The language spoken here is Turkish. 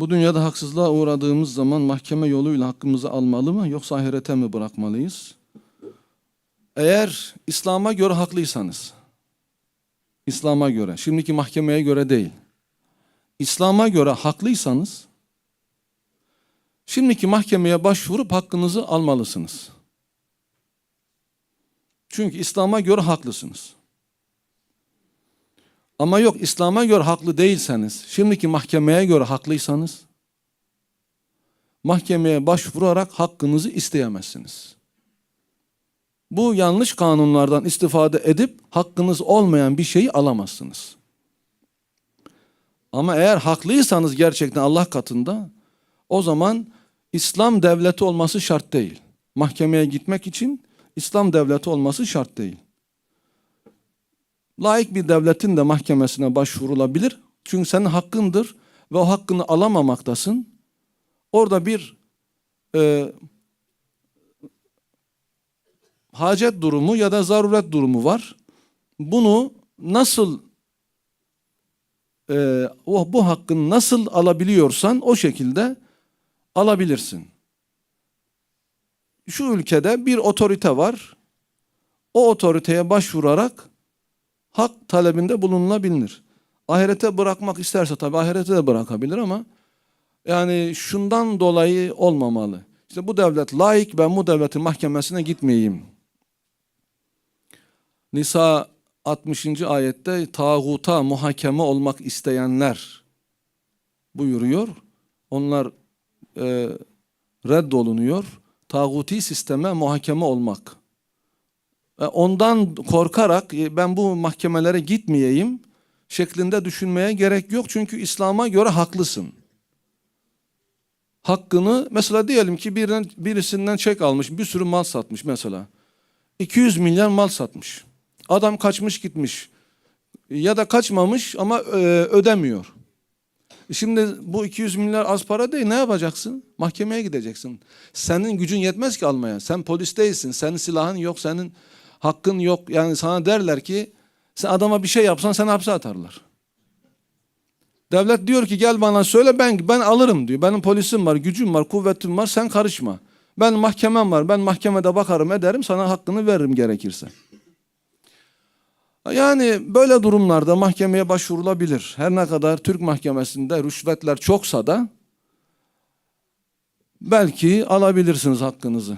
Bu dünyada haksızlığa uğradığımız zaman mahkeme yoluyla hakkımızı almalı mı yoksa ahirete mi bırakmalıyız? Eğer İslam'a göre haklıysanız, İslam'a göre, şimdiki mahkemeye göre değil. İslam'a göre haklıysanız, şimdiki mahkemeye başvurup hakkınızı almalısınız. Çünkü İslam'a göre haklısınız. Ama yok İslam'a göre haklı değilseniz, şimdiki mahkemeye göre haklıysanız, mahkemeye başvurarak hakkınızı isteyemezsiniz. Bu yanlış kanunlardan istifade edip hakkınız olmayan bir şeyi alamazsınız. Ama eğer haklıysanız gerçekten Allah katında o zaman İslam devleti olması şart değil. Mahkemeye gitmek için İslam devleti olması şart değil. Laik bir devletin de mahkemesine başvurulabilir. Çünkü senin hakkındır ve o hakkını alamamaktasın. Orada bir e, hacet durumu ya da zaruret durumu var. Bunu nasıl e, bu hakkını nasıl alabiliyorsan o şekilde alabilirsin. Şu ülkede bir otorite var. O otoriteye başvurarak hak talebinde bulunulabilir. Ahirete bırakmak isterse tabii ahirete de bırakabilir ama yani şundan dolayı olmamalı. İşte bu devlet laik ben bu devletin mahkemesine gitmeyeyim. Nisa 60. ayette tağuta muhakeme olmak isteyenler buyuruyor. Onlar e, reddolunuyor. Tağuti sisteme muhakeme olmak. Ondan korkarak e, ben bu mahkemelere gitmeyeyim şeklinde düşünmeye gerek yok. Çünkü İslam'a göre haklısın. Hakkını mesela diyelim ki birine, birisinden çek almış bir sürü mal satmış mesela. 200 milyar mal satmış. Adam kaçmış gitmiş. Ya da kaçmamış ama e, ödemiyor. Şimdi bu 200 milyar az para değil. Ne yapacaksın? Mahkemeye gideceksin. Senin gücün yetmez ki almaya. Sen polis değilsin. Senin silahın yok. Senin hakkın yok. Yani sana derler ki sen adama bir şey yapsan seni hapse atarlar. Devlet diyor ki gel bana söyle ben ben alırım diyor. Benim polisim var, gücüm var, kuvvetim var. Sen karışma. Ben mahkemem var. Ben mahkemede bakarım ederim sana hakkını veririm gerekirse. Yani böyle durumlarda mahkemeye başvurulabilir. Her ne kadar Türk mahkemesinde rüşvetler çoksa da belki alabilirsiniz hakkınızı.